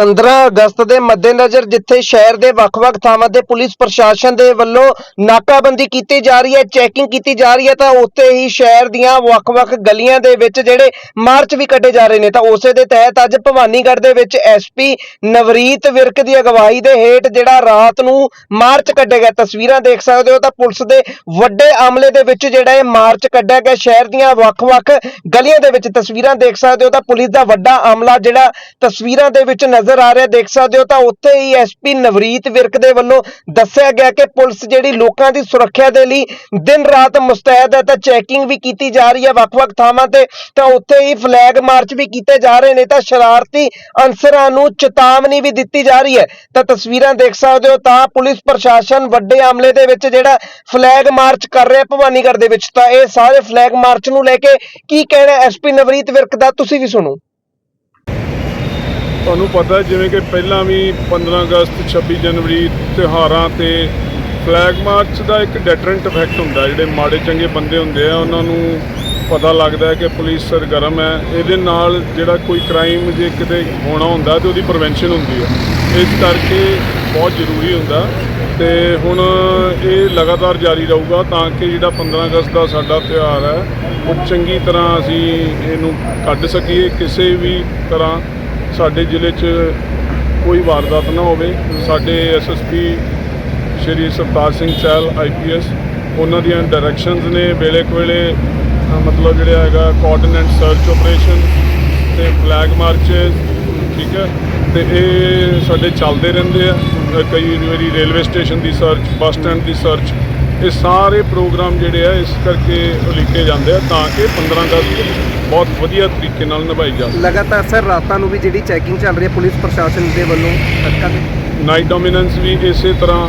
15 ਅਗਸਤ ਦੇ ਮੱਦੇਨਜ਼ਰ ਜਿੱਥੇ ਸ਼ਹਿਰ ਦੇ ਵੱਖ-ਵੱਖ ਥਾਵਾਂ ਤੇ ਪੁਲਿਸ ਪ੍ਰਸ਼ਾਸਨ ਦੇ ਵੱਲੋਂ ਨਾਕਾਬੰਦੀ ਕੀਤੀ ਜਾ ਰਹੀ ਹੈ, ਚੈਕਿੰਗ ਕੀਤੀ ਜਾ ਰਹੀ ਹੈ, ਤਾਂ ਉੱਥੇ ਹੀ ਸ਼ਹਿਰ ਦੀਆਂ ਵੱਖ-ਵੱਖ ਗਲੀਆਂ ਦੇ ਵਿੱਚ ਜਿਹੜੇ ਮਾਰਚ ਵੀ ਕੱਢੇ ਜਾ ਰਹੇ ਨੇ, ਤਾਂ ਉਸੇ ਦੇ ਤਹਿਤ ਅੱਜ ਭਵਾਨੀਗੜ੍ਹ ਦੇ ਵਿੱਚ ਐਸਪੀ ਨਵਰੀਤ ਵਿਰਕ ਦੀ ਅਗਵਾਈ ਦੇ ਹੇਠ ਜਿਹੜਾ ਰਾਤ ਨੂੰ ਮਾਰਚ ਕੱਢਿਆ ਗਿਆ, ਤਸਵੀਰਾਂ ਦੇਖ ਸਕਦੇ ਹੋ, ਤਾਂ ਪੁਲਿਸ ਦੇ ਵੱਡੇ ਅਮਲੇ ਦੇ ਵਿੱਚ ਜਿਹੜਾ ਇਹ ਮਾਰਚ ਕੱਢਿਆ ਗਿਆ, ਸ਼ਹਿਰ ਦੀਆਂ ਵੱਖ-ਵੱਖ ਗਲੀਆਂ ਦੇ ਵਿੱਚ ਤਸਵੀਰਾਂ ਦੇਖ ਸਕਦੇ ਹੋ, ਤਾਂ ਪੁਲਿਸ ਦਾ ਵੱਡਾ ਅਮਲਾ ਜਿਹੜਾ ਤਸਵੀਰਾਂ ਦੇ ਵਿੱਚ ਨਜ਼ਰ ਆ ਰਿਹਾ, ਦੇਖ ਸਕਦੇ ਹੋ ਤਾਂ ਉੱਥੇ ਹੀ ਐਸਪੀ ਨਵਰੀਤ ਵਿਰਕ ਦੇ ਵੱਲੋਂ ਦੱਸਿਆ ਗਿਆ ਕਿ ਪੁਲਿਸ ਜਿਹੜੀ ਲੋਕਾਂ ਦੀ ਸੁਰੱਖਿਆ ਦੇ ਲਈ ਦਿਨ ਰਾਤ ਮੁਸਤੈਦ ਹੈ, ਤਾਂ ਚੈਕਿੰਗ ਵੀ ਕੀਤੀ ਜਾ ਰਹੀ ਹੈ ਵੱਖ-ਵੱਖ ਥਾਵਾਂ ਤੇ, ਤਾਂ ਉੱਥੇ ਹੀ ਫਲੈਗ ਮਾਰਚ ਵੀ ਕੀਤੇ ਜਾ ਰਹੇ ਨੇ, ਤਾਂ ਸ਼ਰਾਰਤੀ ਅਨਸਰਾਂ ਨੂੰ ਚੇਤਾਵਨੀ ਵੀ ਦਿੱਤੀ ਜਾ ਰਹੀ ਹੈ। ਤਾਂ ਤਸਵੀਰਾਂ ਦੇਖ ਸਕਦੇ ਹੋ ਤਾਂ ਪੁਲਿਸ ਪ੍ਰਸ਼ਾਸਨ ਵੱਡੇ ਅਮਲੇ ਦੇ ਵਿੱਚ ਜਿਹੜਾ ਫਲੈਗ ਮਾਰਚ ਕਰ ਰਿਹਾ ਭਵਾਨੀਗੜ੍ਹ ਦੇ ਵਿੱਚ, ਤਾਂ ਇਹ ਸਾਰੇ ਫਲੈਗ ਮਾਰਚ ਨੂੰ ਲੈ ਕੇ ਕੀ ਕਹਿਣਾ ਐਸਪੀ ਨਵਰੀਤ ਵਿਰਕ ਦਾ, ਤੁਸੀਂ ਵੀ ਸੁਣੋ। ਤੁਹਾਨੂੰ ਪਤਾ ਜਿਵੇਂ ਕਿ ਪਹਿਲਾਂ ਵੀ 15 ਅਗਸਤ 26 ਜਨਵਰੀ ਤਿਉਹਾਰਾਂ ਤੇ ਫਲੈਗ ਮਾਰਚ ਦਾ ਇੱਕ ਡੈਟਰੈਂਟ ਇਫੈਕਟ ਹੁੰਦਾ ਜਿਹੜੇ ਮਾੜੇ ਚੰਗੇ ਬੰਦੇ ਹੁੰਦੇ ਆ, ਉਹਨਾਂ ਨੂੰ ਪਤਾ ਲੱਗਦਾ ਹੈ ਕਿ ਪੁਲਿਸ ਸਰਗਰਮ ਹੈ। ਇਹਦੇ ਨਾਲ ਜਿਹੜਾ ਕੋਈ ਕ੍ਰਾਈਮ ਜੇ ਕਿਤੇ ਹੋਣਾ ਹੁੰਦਾ ਤੇ ਉਹਦੀ ਪ੍ਰੀਵੈਂਸ਼ਨ ਹੁੰਦੀ ਹੈ। ਇਸ ਕਰਕੇ ਬਹੁਤ ਜ਼ਰੂਰੀ ਹੁੰਦਾ। ਤੇ ਹੁਣ ਇਹ ਲਗਾਤਾਰ ਜਾਰੀ ਰਹੂਗਾ ਤਾਂ ਕਿ ਜਿਹੜਾ 15 ਅਗਸਤ ਦਾ ਸਾਡਾ ਤਿਉਹਾਰ ਹੈ, ਉਹ ਚੰਗੀ ਤਰ੍ਹਾਂ ਅਸੀਂ ਇਹਨੂੰ ਕੱਢ ਸਕੀਏ, ਕਿਸੇ ਵੀ ਤਰ੍ਹਾਂ ਸਾਡੇ ਜ਼ਿਲ੍ਹੇ 'ਚ ਕੋਈ ਵਾਰਦਾਤ ਨਾ ਹੋਵੇ। ਸਾਡੇ ਐਸਐਸਪੀ ਸ਼੍ਰੀ ਸਰਤਾਜ ਸਿੰਘ ਚਹਿਲ ਆਈਪੀਐਸ ਉਹਨਾਂ ਦੀਆਂ ਡਾਇਰੈਕਸ਼ਨਸ ਨੇ। ਵੇਲੇ ਕੁ ਵੇਲੇ ਮਤਲਬ ਜਿਹੜਾ ਹੈਗਾ ਕੋਆਰਡੀਨੇਟ ਸਰਚ ਆਪਰੇਸ਼ਨ ਤੇ ਫਲੈਗ ਮਾਰਚਸ ਠੀਕ ਹੈ? ਤੇ ਇਹ ਸਾਡੇ ਚੱਲਦੇ ਰਹਿੰਦੇ ਆ। ਕਈ ਵਾਰੀ ਰੇਲਵੇ ਸਟੇਸ਼ਨ ਦੀ ਸਰਚ ਬੱਸ ਸਟੈਂਡ ਦੀ ਸਰਚ ਇਹ ਸਾਰੇ ਪ੍ਰੋਗਰਾਮ ਜਿਹੜੇ ਆ, ਇਸ ਕਰਕੇ ਉਲੀਕੇ ਜਾਂਦੇ ਆ ਤਾਂ ਕਿ 15 ਅਗਸਤ ਬਹੁਤ ਵਧੀਆ ਤਰੀਕੇ ਨਾਲ ਨਿਭਾਈ ਜਾ ਲਗਾਤਾਰ ਸਰ ਰਾਤਾਂ ਨੂੰ ਵੀ ਜਿਹੜੀ ਚੈਕਿੰਗ ਚੱਲ ਰਹੀ ਹੈ ਪੁਲਿਸ ਪ੍ਰਸ਼ਾਸਨ ਦੇ ਵੱਲੋਂ ਅਟਕਾ ਦੇ? ਨਾਈਟ ਡੋਮੀਨੈਂਸ ਵੀ ਇਸੇ ਤਰ੍ਹਾਂ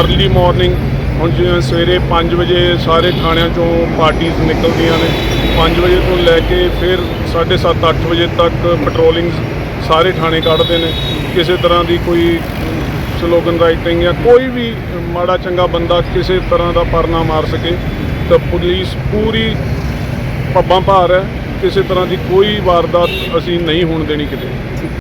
ਅਰਲੀ ਮਾਰਨਿੰਗ ਹੁਣ ਜਿਵੇਂ ਸਵੇਰੇ 5 ਵਜੇ ਸਾਰੇ ਥਾਣਿਆਂ ਚੋਂ ਪਾਰਟੀਆਂ ਨਿਕਲਦੀਆਂ ਨੇ 5 ਵਜੇ ਤੋਂ ਲੈ ਕੇ ਫਿਰ 7:30 8 ਵਜੇ ਤੱਕ ਪੈਟਰੋਲਿੰਗ ਸਾਰੇ ਥਾਣੇ ਕੱਢਦੇ ਨੇ। ਕਿਸੇ ਤਰ੍ਹਾਂ ਦੀ ਕੋਈ ਸਲੋਗਨ ਰਾਈਟਿੰਗ ਜਾਂ ਕੋਈ ਵੀ ਮਾੜਾ ਚੰਗਾ ਬੰਦਾ ਕਿਸੇ ਤਰ੍ਹਾਂ ਦਾ ਪਰਨਾ ਮਾਰ ਸਕੇ ਤਾਂ ਪੁਲਿਸ ਪੂਰੀ ਪੱਬਾਂ ਭਾਰ ਹੈ ਕਿਸੇ ਤਰ੍ਹਾਂ ਦੀ ਕੋਈ ਵਾਰਦਾਤ ਅਸੀਂ ਨਹੀਂ ਹੋਣ ਦੇਣੀ ਕਿਤੇ।